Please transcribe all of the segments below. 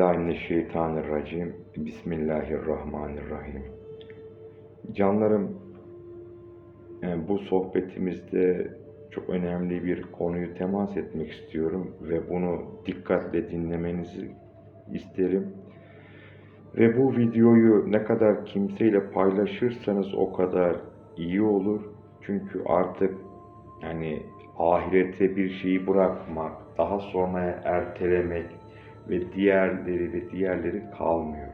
Euzu billahi mineşşeytanirracim. Bismillahirrahmanirrahim. Canlarım, e, bu sohbetimizde çok önemli bir konuyu temas etmek istiyorum ve bunu dikkatle dinlemenizi isterim. Ve bu videoyu ne kadar kimseyle paylaşırsanız o kadar iyi olur. Çünkü artık yani ahirete bir şeyi bırakmak, daha sonraya ertelemek ve diğerleri ve diğerleri kalmıyor.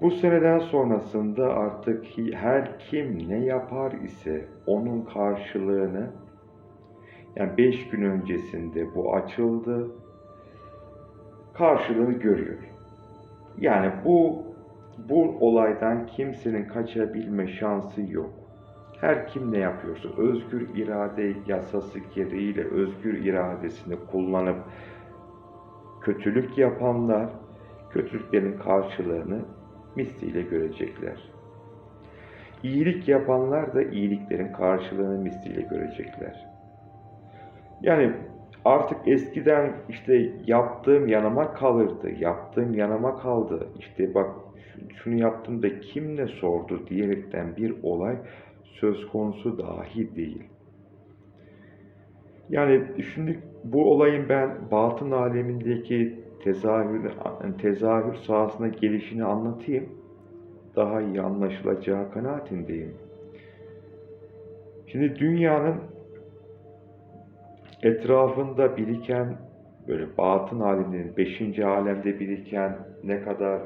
Bu seneden sonrasında artık her kim ne yapar ise onun karşılığını yani beş gün öncesinde bu açıldı karşılığını görüyor. Yani bu bu olaydan kimsenin kaçabilme şansı yok. Her kim ne yapıyorsa özgür irade yasası gereğiyle özgür iradesini kullanıp kötülük yapanlar kötülüklerin karşılığını misliyle görecekler. İyilik yapanlar da iyiliklerin karşılığını misliyle görecekler. Yani artık eskiden işte yaptığım yanıma kalırdı, yaptığım yanıma kaldı. İşte bak şunu yaptım da kim ne sordu diyerekten bir olay söz konusu dahi değil. Yani şimdi bu olayın ben batın alemindeki tezahür, tezahür sahasına gelişini anlatayım. Daha iyi anlaşılacağı kanaatindeyim. Şimdi dünyanın etrafında biriken böyle batın aleminin beşinci alemde biriken ne kadar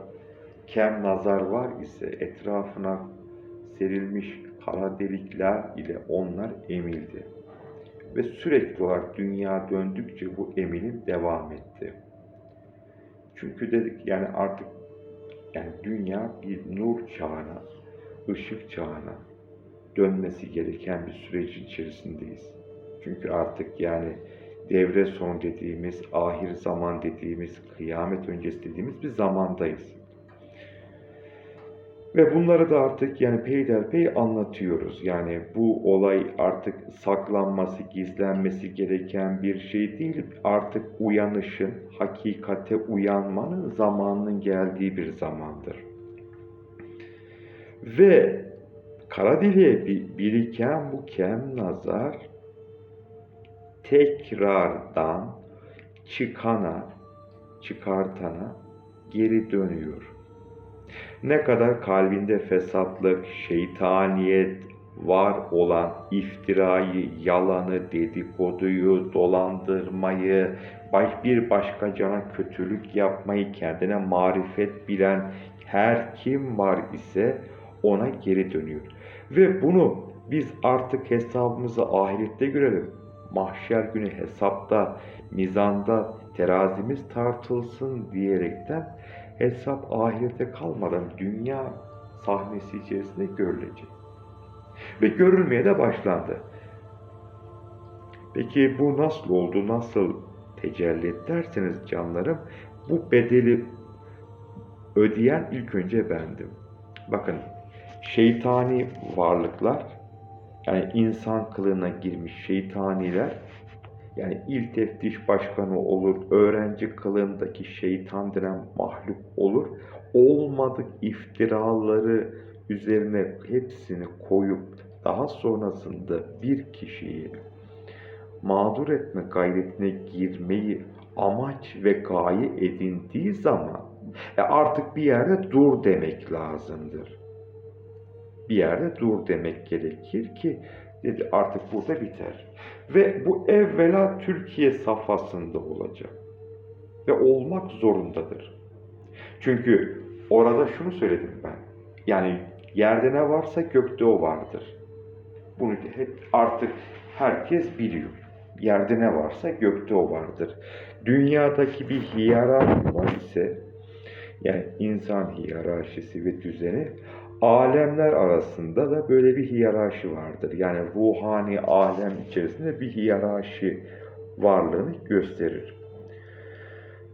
kem nazar var ise etrafına serilmiş kara delikler ile onlar emildi. Ve sürekli olarak dünya döndükçe bu emilim devam etti. Çünkü dedik yani artık yani dünya bir nur çağına, ışık çağına dönmesi gereken bir sürecin içerisindeyiz. Çünkü artık yani devre son dediğimiz, ahir zaman dediğimiz, kıyamet öncesi dediğimiz bir zamandayız. Ve bunları da artık yani peyderpey anlatıyoruz. Yani bu olay artık saklanması, gizlenmesi gereken bir şey değil. Artık uyanışın, hakikate uyanmanın zamanının geldiği bir zamandır. Ve kara deliğe bi- biriken bu kem nazar tekrardan çıkana, çıkartana geri dönüyor. Ne kadar kalbinde fesatlık, şeytaniyet var olan iftirayı, yalanı, dedikoduyu, dolandırmayı, bir başka cana kötülük yapmayı kendine marifet bilen her kim var ise ona geri dönüyor. Ve bunu biz artık hesabımızı ahirette görelim. Mahşer günü hesapta, mizanda terazimiz tartılsın diyerekten hesap ahirete kalmadan dünya sahnesi içerisinde görülecek. Ve görülmeye de başlandı. Peki bu nasıl oldu, nasıl tecelli derseniz canlarım, bu bedeli ödeyen ilk önce bendim. Bakın, şeytani varlıklar, yani insan kılığına girmiş şeytaniler, yani il teftiş başkanı olur, öğrenci kılığındaki şeytan denen mahluk olur. Olmadık iftiraları üzerine hepsini koyup daha sonrasında bir kişiyi mağdur etme gayretine girmeyi amaç ve gaye edindiği zaman e artık bir yerde dur demek lazımdır. Bir yerde dur demek gerekir ki dedi artık burada biter. Ve bu evvela Türkiye safhasında olacak. Ve olmak zorundadır. Çünkü orada şunu söyledim ben. Yani yerde ne varsa gökte o vardır. Bunu hep artık herkes biliyor. Yerde ne varsa gökte o vardır. Dünyadaki bir hiyerarşi var ise yani insan hiyerarşisi ve düzeni alemler arasında da böyle bir hiyerarşi vardır. Yani ruhani alem içerisinde bir hiyerarşi varlığını gösterir.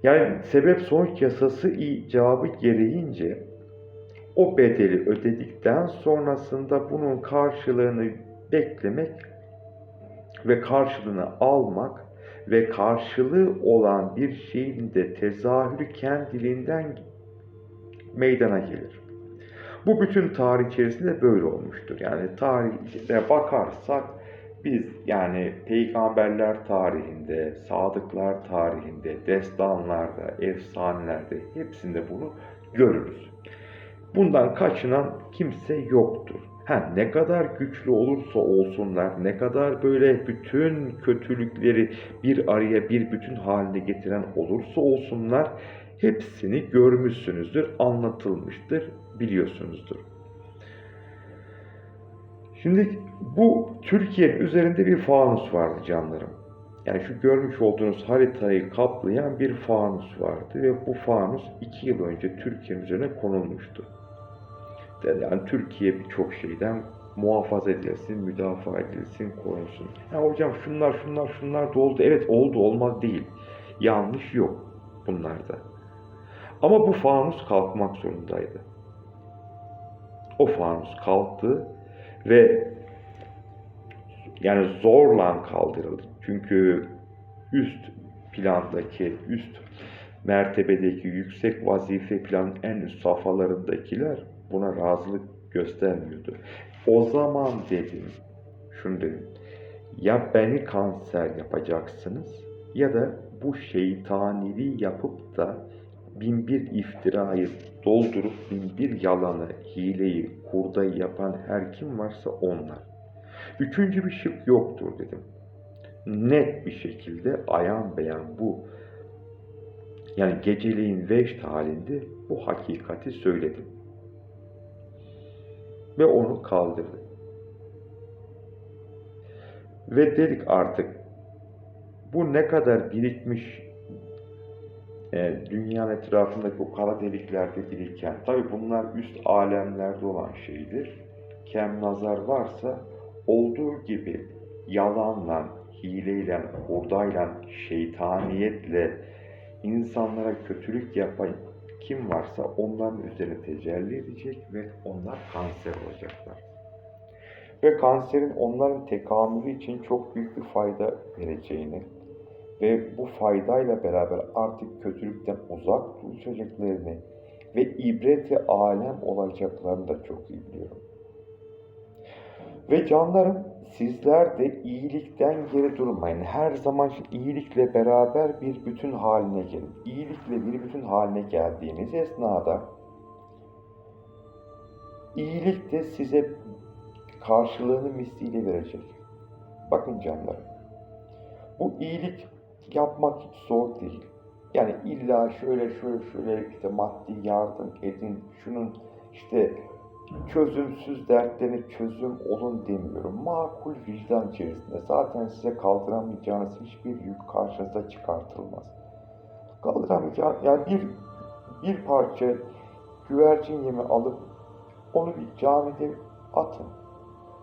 Yani sebep sonuç yasası icabı gereğince o bedeli ödedikten sonrasında bunun karşılığını beklemek ve karşılığını almak ve karşılığı olan bir şeyin de tezahürü kendiliğinden meydana gelir. Bu bütün tarih içerisinde böyle olmuştur. Yani tarihine bakarsak biz yani peygamberler tarihinde, sadıklar tarihinde, destanlarda, efsanelerde hepsinde bunu görürüz. Bundan kaçınan kimse yoktur. Ha, ne kadar güçlü olursa olsunlar, ne kadar böyle bütün kötülükleri bir araya bir bütün haline getiren olursa olsunlar, hepsini görmüşsünüzdür, anlatılmıştır, biliyorsunuzdur. Şimdi bu Türkiye'nin üzerinde bir fanus vardı canlarım. Yani şu görmüş olduğunuz haritayı kaplayan bir fanus vardı ve bu fanus iki yıl önce Türkiye'nin üzerine konulmuştu. Yani Türkiye birçok şeyden muhafaza edilsin, müdafaa edilsin, korunsun. Ya hocam şunlar şunlar şunlar da oldu. Evet oldu olmaz değil. Yanlış yok bunlarda. Ama bu fanus kalkmak zorundaydı. O fanus kalktı ve yani zorla kaldırıldı. Çünkü üst plandaki, üst mertebedeki yüksek vazife planın en üst safhalarındakiler buna razılık göstermiyordu. O zaman dedim, şunu dedim, ya beni kanser yapacaksınız ya da bu şeytaniliği yapıp da bin iftirayı doldurup bin yalanı, hileyi, hurdayı yapan her kim varsa onlar. Üçüncü bir şık yoktur dedim. Net bir şekilde ayan beyan bu yani geceliğin veşt halinde bu hakikati söyledim. Ve onu kaldırdı. Ve dedik artık bu ne kadar birikmiş e, dünyanın etrafındaki o kara deliklerde biriken, tabi bunlar üst alemlerde olan şeydir. Kem nazar varsa olduğu gibi yalanla, hileyle, hurdayla, şeytaniyetle insanlara kötülük yapan kim varsa onların üzerine tecelli edecek ve onlar kanser olacaklar. Ve kanserin onların tekamülü için çok büyük bir fayda vereceğini, ve bu faydayla beraber artık kötülükten uzak duracaklarını ve ibreti alem olacaklarını da çok iyi biliyorum. Ve canlarım sizler de iyilikten geri durmayın. Her zaman iyilikle beraber bir bütün haline gelin. İyilikle bir bütün haline geldiğiniz esnada iyilik de size karşılığını misliyle verecek. Bakın canlarım. Bu iyilik yapmak hiç zor değil. Yani illa şöyle şöyle şöyle işte maddi yardım edin, şunun işte çözümsüz dertlerini çözüm olun demiyorum. Makul vicdan içerisinde zaten size kaldıramayacağınız hiçbir yük karşınıza çıkartılmaz. Kaldıramayacağınız yani bir bir parça güvercin yemi alıp onu bir camide atın.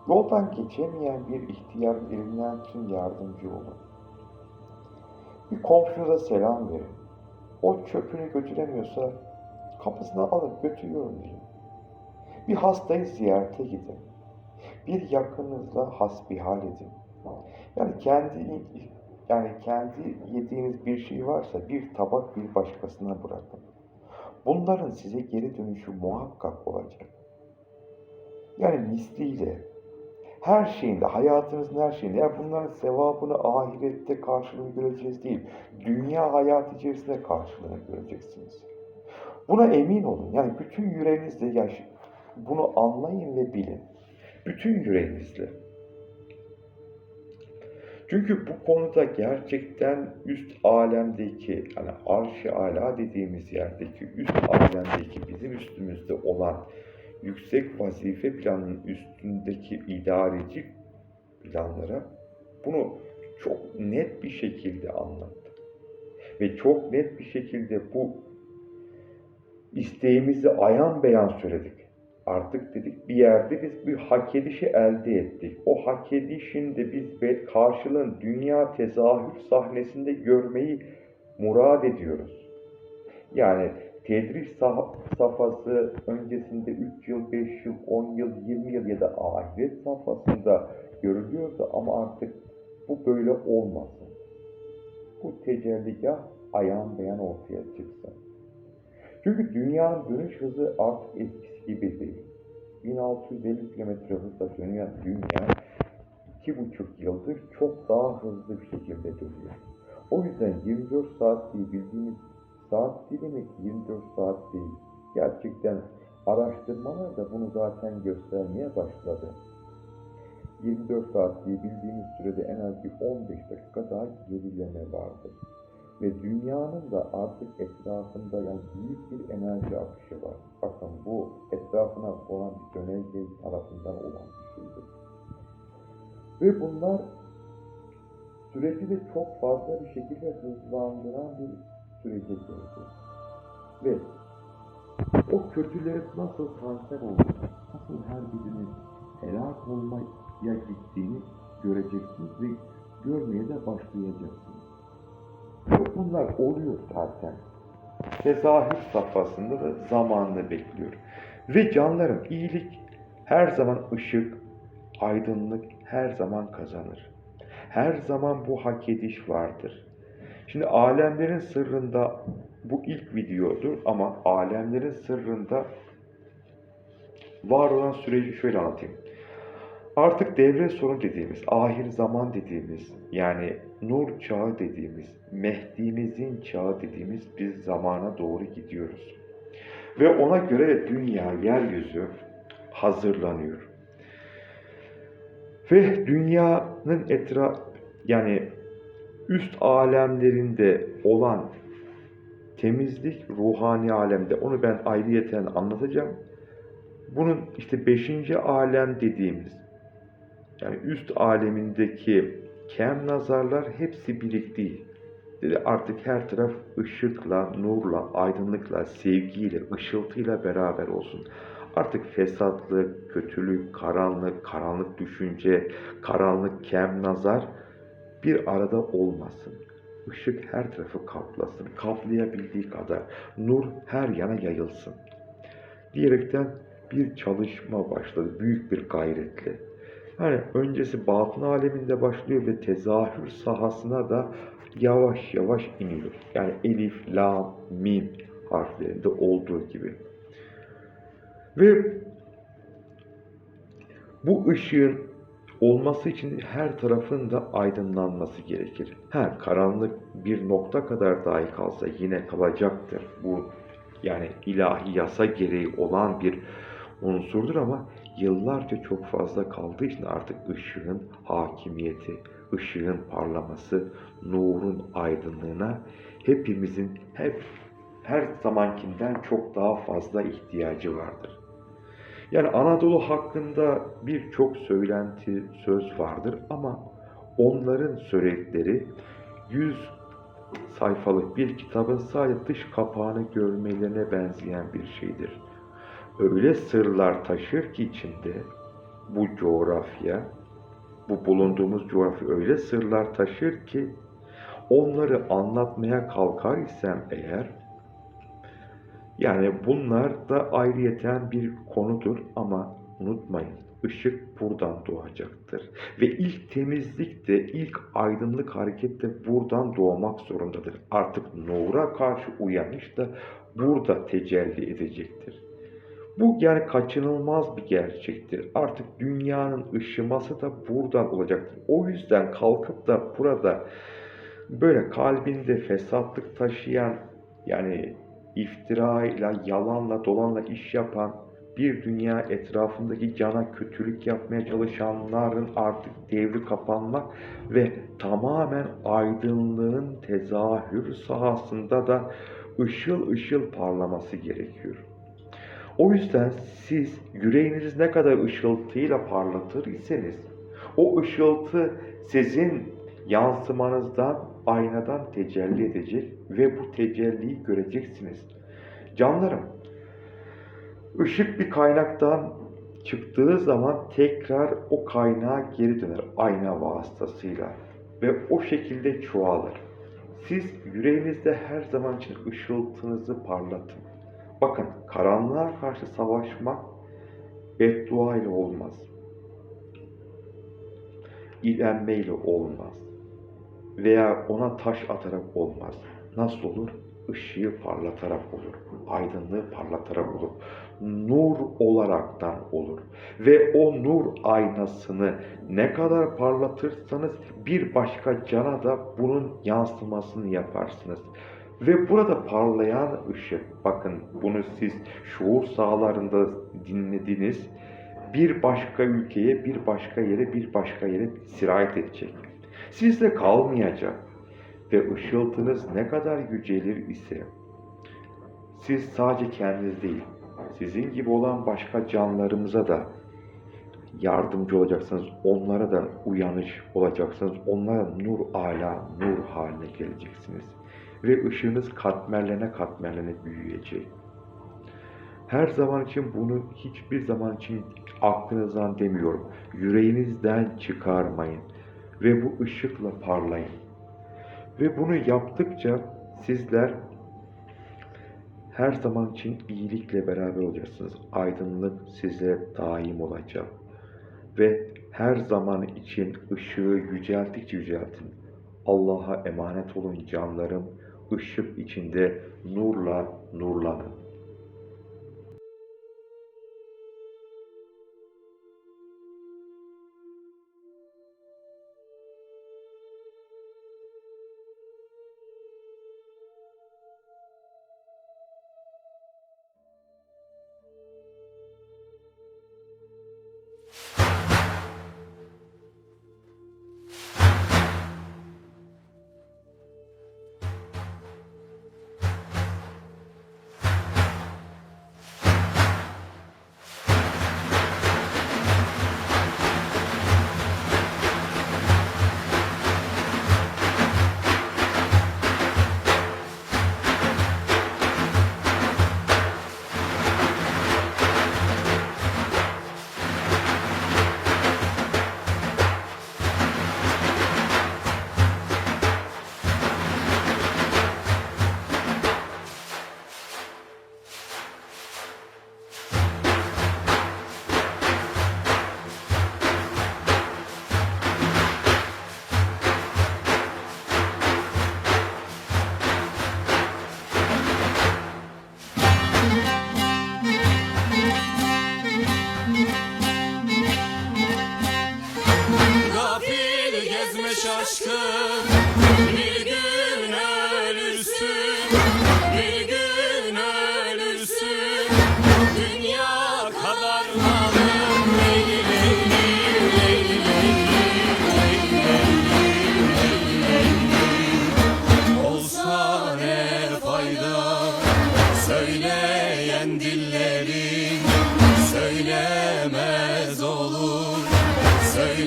Yoldan geçemeyen bir ihtiyarın elinden tüm yardımcı olun. Bir komşunuza selam verin. O çöpünü götüremiyorsa kapısına alıp götürüyorum deyin. Bir hastayı ziyarete gidin. Bir yakınınızla hasbihal edin. Yani kendi yani kendi yediğiniz bir şey varsa bir tabak bir başkasına bırakın. Bunların size geri dönüşü muhakkak olacak. Yani misliyle her şeyinde, hayatınızın her şeyinde. Yani bunların sevabını ahirette karşılığını göreceğiz değil. Dünya hayatı içerisinde karşılığını göreceksiniz. Buna emin olun. Yani bütün yüreğinizle yaş bunu anlayın ve bilin. Bütün yüreğinizle. Çünkü bu konuda gerçekten üst alemdeki, yani arş-ı ala dediğimiz yerdeki, üst alemdeki bizim üstümüzde olan yüksek vazife planının üstündeki idareci planlara bunu çok net bir şekilde anlattı. Ve çok net bir şekilde bu isteğimizi ayan beyan söyledik. Artık dedik bir yerde biz bir hak edişi elde ettik. O hak edişin de biz karşılığın dünya tezahür sahnesinde görmeyi murad ediyoruz. Yani tedris safhası öncesinde 3 yıl, 5 yıl, 10 yıl, 20 yıl ya da ahiret safhasında görülüyordu ama artık bu böyle olmasın. bu tecelligah ayağın beyan ortaya çıksın. Çünkü dünyanın dönüş hızı artık eskisi gibi değil. 1650 kilometre hızla dönüyor dünya iki buçuk yıldır çok daha hızlı bir şekilde dönüyor. O yüzden 24 saat diye bildiğimiz saat dilimi 24 saat değil. Gerçekten araştırmalar da bunu zaten göstermeye başladı. 24 saat diye bildiğimiz sürede en az bir 15 dakika daha gerileme vardır. Ve dünyanın da artık etrafında yani büyük bir enerji akışı var. Bakın bu etrafına olan bir dönerge tarafından olan bir şeydir. Ve bunlar süreci de çok fazla bir şekilde hızlandıran bir sürece girdi. Ve o kötülerin nasıl kanser olduğunu, nasıl her birinin helak olmaya gittiğini göreceksiniz ve görmeye de başlayacaksınız. Bunlar oluyor zaten. Tezahür safhasında da zamanını bekliyor. Ve canlarım iyilik her zaman ışık, aydınlık her zaman kazanır. Her zaman bu hak ediş vardır. Şimdi alemlerin sırrında bu ilk videodur ama alemlerin sırrında var olan süreci şöyle anlatayım. Artık devre sonu dediğimiz, ahir zaman dediğimiz, yani nur çağı dediğimiz, Mehdi'mizin çağı dediğimiz bir zamana doğru gidiyoruz. Ve ona göre dünya, yeryüzü hazırlanıyor. Ve dünyanın etraf yani üst alemlerinde olan temizlik ruhani alemde onu ben ayrıyeten anlatacağım. Bunun işte beşinci alem dediğimiz yani üst alemindeki kem nazarlar hepsi birikti. Dedi artık her taraf ışıkla, nurla, aydınlıkla, sevgiyle, ışıltıyla beraber olsun. Artık fesatlık, kötülük, karanlık, karanlık düşünce, karanlık kem nazar bir arada olmasın. Işık her tarafı kaplasın, kaplayabildiği kadar. Nur her yana yayılsın. Diyerekten bir çalışma başladı, büyük bir gayretle. Yani öncesi batın aleminde başlıyor ve tezahür sahasına da yavaş yavaş iniyor. Yani elif, la, mim harflerinde olduğu gibi. Ve bu ışığın olması için her tarafın da aydınlanması gerekir. Ha, karanlık bir nokta kadar dahi kalsa yine kalacaktır. Bu yani ilahi yasa gereği olan bir unsurdur ama yıllarca çok fazla kaldığı için artık ışığın hakimiyeti, ışığın parlaması, nurun aydınlığına hepimizin hep her zamankinden çok daha fazla ihtiyacı vardır. Yani Anadolu hakkında birçok söylenti, söz vardır ama onların söyledikleri 100 sayfalık bir kitabın sadece dış kapağını görmelerine benzeyen bir şeydir. Öyle sırlar taşır ki içinde bu coğrafya, bu bulunduğumuz coğrafya öyle sırlar taşır ki onları anlatmaya kalkar isem eğer yani bunlar da ayrıyeten bir konudur ama unutmayın ışık buradan doğacaktır. Ve ilk temizlik de ilk aydınlık hareket de buradan doğmak zorundadır. Artık nura karşı uyanış da burada tecelli edecektir. Bu yani kaçınılmaz bir gerçektir. Artık dünyanın ışıması da buradan olacaktır. O yüzden kalkıp da burada böyle kalbinde fesatlık taşıyan yani iftirayla, yalanla, dolanla iş yapan, bir dünya etrafındaki cana kötülük yapmaya çalışanların artık devri kapanmak ve tamamen aydınlığın tezahür sahasında da ışıl ışıl parlaması gerekiyor. O yüzden siz yüreğiniz ne kadar ışıltıyla parlatır iseniz o ışıltı sizin yansımanızdan, aynadan tecelli edecek ve bu tecelliyi göreceksiniz. Canlarım, ışık bir kaynaktan çıktığı zaman tekrar o kaynağa geri döner ayna vasıtasıyla ve o şekilde çoğalır. Siz yüreğinizde her zaman için ışıltınızı parlatın. Bakın karanlığa karşı savaşmak beddua ile olmaz. İlenmeyle olmaz. Veya ona taş atarak olmaz. Nasıl olur? Işığı parlatarak olur. Aydınlığı parlatarak olur. Nur olaraktan olur. Ve o nur aynasını ne kadar parlatırsanız bir başka cana da bunun yansımasını yaparsınız. Ve burada parlayan ışık, bakın bunu siz şuur sahalarında dinlediniz, bir başka ülkeye, bir başka yere, bir başka yere sirayet edecek. Sizde kalmayacak. Ve ışıltınız ne kadar yücelir ise, siz sadece kendiniz değil, sizin gibi olan başka canlarımıza da yardımcı olacaksınız. Onlara da uyanış olacaksınız. Onlara nur ala, nur haline geleceksiniz. Ve ışığınız katmerlene katmerlene büyüyecek. Her zaman için bunu hiçbir zaman için aklınızdan demiyorum. Yüreğinizden çıkarmayın. Ve bu ışıkla parlayın. Ve bunu yaptıkça sizler her zaman için iyilikle beraber olacaksınız. Aydınlık size daim olacak. Ve her zaman için ışığı yücelttikçe yüceltin. Allah'a emanet olun canlarım. Işık içinde nurla nurlanın.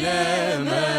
eyleme